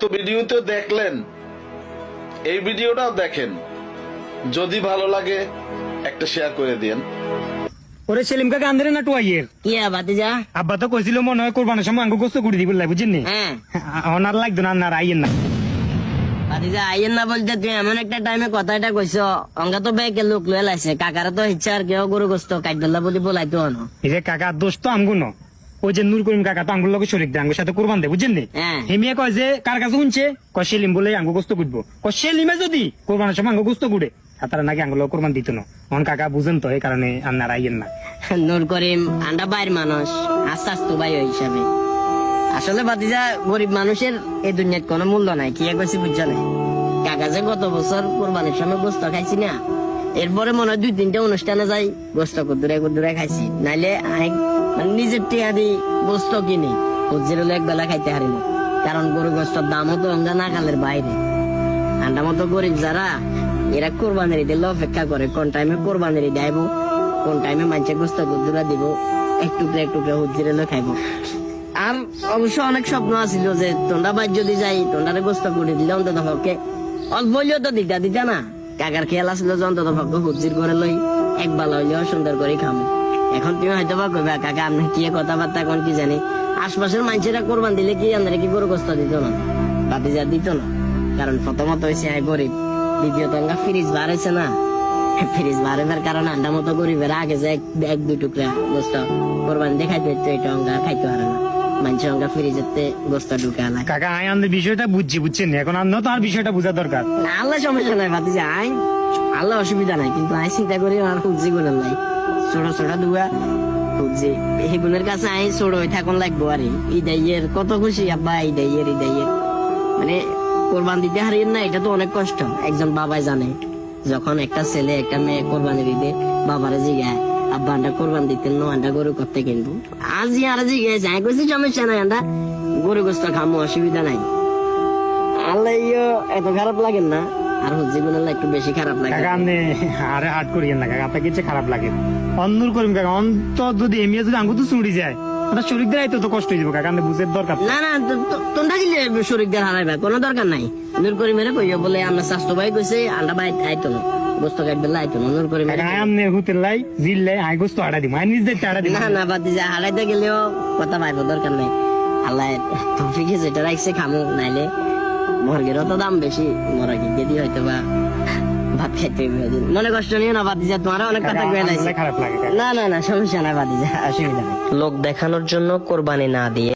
তো ভিডিওতে দেখলেন এই ভিডিওটাও দেখেন। যদি ভালো লাগে একটা শেয়ার করে দিন ওরে সেলিম কাকা আন্দরে না টুয়াইয়ের কি ভাতিজা আব্বা তো কইছিল মনে হয় কোরবানের সময় আঙ্গ গোস্ত করে দিব বুঝছেন নি? হ্যাঁ। ওনার লাগতো না আর আইয়েন না। ভাতিজা আইয়েন না বলতে তুই এমন একটা টাইমে কথাটা কইছ। অঙ্গা তো ব্যাগে লোক লয়ে লাইছে। কাকারা তো ইচ্ছা আর কেউ গরু গোস্ত কাইদলা বলি বলাইতো এই যে কাকা দোষ তো আমগো ন। ওই যে নূর করিম কাকা তো আঙ্গুর লগে শরীর দেয় আঙ্গুর সাথে কোরবান দেয় বুঝছেন নি হ্যাঁ। হেমিয়া কয় যে কার কাছে শুনছে? ক সেলিম বলে আঙ্গু গোস্ত কুটবো। ক সেলিমে যদি কোরবানের সময় আঙ্গু গোস্ত কুড়ে তারা নাকি কোরবান দিত না। অন কাকা বুঝেন তো এই কারণে আপনার আইয়েন না। নূর করিম আন্ডা বাইর মানুষ আস্তে আস্তে ভাই ওই হিসাবে। আসলে ভাতিজা গরিব মানুষের এই দুনিয়ার কোনো মূল্য নাই কি কইছি বুঝছ না? কাকা যে গত বছর কোরবানির সময় গোস্ত খাইছি না এরপরে মনে হয় দুই তিনটা অনুষ্ঠানে যাই গোস্ত কুদুরে কুদুরে খাইছি। নাইলে মানে নিজের টিয়া দি গোস্ত কিনি হুজির হলে এক বেলা খাইতে হারি না। কারণ গরু গোস্তর দামও তো অঙ্গা নাগালের বাইরে। আন্ডা মতো গরিব যারা, এরা কোরবানির ঈদের অপেক্ষা করে। কোন টাইমে কোরবানির ঈদ আইব, কোন টাইমে মানুষে গোস্ত কুদুরা দিব, এক টুকরা এক টুকরা হুজির হলে খাইব। আর অবশ্য অনেক স্বপ্ন আছিল যে তোমরা বাদ যদি যাই তোমরা গোস্ত করে দিলে অন্তত পক্ষে অল্প হইলেও তো দিগদার দিতা না। কাকার খেয়াল আসলে যে অন্তত পক্ষে হুজির করে লই, এক বেলা হইলেও সুন্দর করে খামো। এখন তুমি হয়তো বা কইবা, কাকা, আপনি কি কথাবার্তা কোন কি জানি? আশপাশের মানুষেরা কোরবান দিলে কি আমরা কি গরু গোস্ত দিত না? বাতি যা দিত না। কারণ প্রথমত হয়েছে আয় গরিব। দ্বিতীয়ত আমরা ফ্রিজ বাড়াইছে না। ফ্রিজ বাড়াবার কারণে আন্ডা মতো গরিবের আগে যে এক- দুই টুকরা গোস্ত কোরবান দেখাইতে এটা অঙ্গা খাইতে পারে না। মানুষ অঙ্গা ফ্রিজেতে গোস্ত ঢুকে আলায়। কাকা আই আন্দের বিষয়টা বুঝছি বুঝছেন? এখন তো আর বিষয়টা বোঝা দরকার। না, আল্লাহ সমস্যা নাই ভাতি যে আই আল্লাহ অসুবিধা নাই কিন্তু আই চিন্তা করি আর নাই। ছোট ছোট দুয়া কাছে আই ছোট হয়ে থাকুন লাগবো আর। ইদাইয়ের কত খুশি আব্বা ইদাইয়ের ইদাইয়ের মানে কোরবান দিতে হারিয়ে না এটা তো অনেক কষ্ট। একজন বাবাই জানে যখন একটা ছেলে একটা মেয়ে কোরবানি দিতে বাবারে জিগায়। আব্বা আন্ডা কোরবান দিতেন নো আন্ডা গরু করতে কিনবো। আর কইছি সমস্যা নাই আন্ডা, গরু গোস্ত খামো, অসুবিধা নাই। আল্লাহ এত খারাপ লাগে না, আরগুলো একটু বেশি খারাপ লাগে। কাকা, আপনি আরে হাট করিয়েন না, কাকা আপনাকে কিছু খারাপ লাগে অন্যর করিম কাকা অন্ত যদি এমিয়া যদি আঙ্গুর তো চুড়ি যায় শরীর দেয় তো কষ্ট যাব কাকা বুঝের দরকার। না না তোমরা দিলে শরীরদের হারাইবা কোনো দরকার নাই। নূর করি মেরে কইও বলে আমরা স্বাস্থ্য ভাই কইছে আন্ডা ভাই আইতো না বস্তু কাটবে আইতো না নূর করি মেরে কাকা আমনে হুতের লাই জিললে আই গোস্ত আড়া দিম আই নিজ আড়া দিম না না বাতি যা হারাইতে গেলেও কথা পাইবো দরকার নাই। আল্লাহ তৌফিকে যেটা রাখছে খামু নাইলে মুরগিরও তো দাম বেশি মুরগি যদি হয়তো বা ভাত খাইতে মনে কষ্ট নিও না বাদ যা তোমার অনেক কথা কয়ে। না না না সমস্যা নাই বাদ যা অসুবিধা লোক দেখানোর জন্য কোরবানি না দিয়ে